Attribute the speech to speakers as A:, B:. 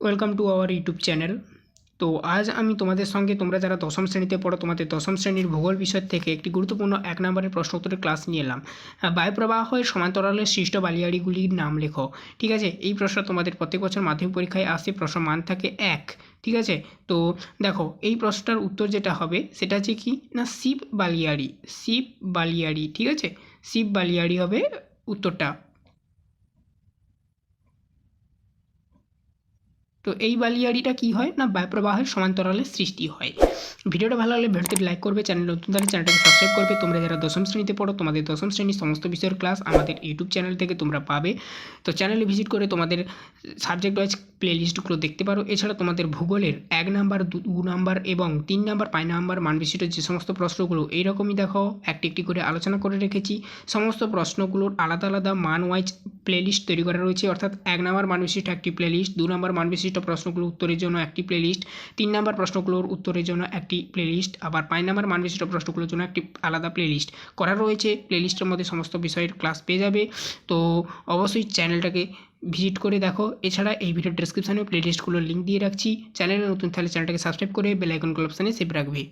A: Welcome to our YouTube channel তো আজ আমি তোমাদের সঙ্গে তোমরা যারা দশম শ্রেণীতে পড়ো, তোমাদের দশম শ্রেণির ভূগোল বিষয় থেকে একটি গুরুত্বপূর্ণ এক নম্বরের প্রশ্ন উত্তরের ক্লাস নিয়ে এলাম। বায়ুপ্রবাহের সমান্তরালে সৃষ্ট বালিয়াড়িগুলির নাম লেখো। ঠিক আছে? এই প্রশ্ন তোমাদের প্রত্যেক বছর মাধ্যমিক পরীক্ষায় আসে, প্রশ্ন মান থাকে এক। ঠিক আছে? তো দেখো, এই প্রশ্নটার উত্তর যেটা হবে, সেটা হচ্ছে কি? না, শিব বালিয়াড়ি। শিব বালিয়াড়ি, ঠিক আছে? শিব বালিয়াড়ি হবে উত্তরটা। তো এই বালিয়াড়িটা কি হয় না বায়ুপ্রবাহের সমান্তরালে সৃষ্টি হয়? ভিডিওটা ভালো লাগলে ভিডিওতে লাইক করবে চ্যানেল নতুন তাহলে চ্যানেলটাকে সাবস্ক্রাইব করবে, তোমরা যারা দশম শ্রেণীতে পড়ো, তোমাদের দশম শ্রেণির সমস্ত বিষয়ের ক্লাস আমাদের ইউটিউব চ্যানেল থেকে তোমরা পাবে। তো চ্যানেলে ভিজিট করে তোমাদের সাবজেক্ট ওয়াইজ প্লে লিস্টগুলো দেখতে পারো। এছাড়া তোমাদের ভূগোলের এক নাম্বার, দু নাম্বার এবং তিন নাম্বার, পাঁচ নাম্বার মান বিশিষ্ট যে সমস্ত প্রশ্নগুলো এইরকমই দেখো। একটি একটি করে আলোচনা করে রেখেছি। সমস্ত প্রশ্নগুলোর আলাদা আলাদা মান ওয়াইজ প্লেলিস্ট তৈরি করা রয়েছে। অর্থাৎ এক নাম্বার মান বিশিষ্ট একটি প্লেলিস্ট দু নাম্বার মান বিশিষ্ট প্রশ্নগুলোর উত্তরের জন্য একটি প্লেলিস্ট তিন নাম্বার প্রশ্নগুলোর উত্তরের জন্য একটি প্লেলিস্ট আবার পাঁচ নাম্বার মান বিশিষ্ট প্রশ্নগুলোর জন্য একটি আলাদা প্লেলিস্ট করা রয়েছে। প্লেলিস্টের মধ্যে সমস্ত বিষয়ের ক্লাস পেয়ে যাবে। তো অবশ্যই চ্যানেলটাকে ভিজিট করে দেখো। এছাড়া এই ভিডিও ডেসক্রিপশানে প্লেলিস্টগুলোর লিঙ্ক দিয়ে রাখছি। চ্যানেলে নতুন তাহলে চ্যানেলটাকে সাবস্ক্রাইব করে বেলাইকন অপশানে সেভ রাখবে।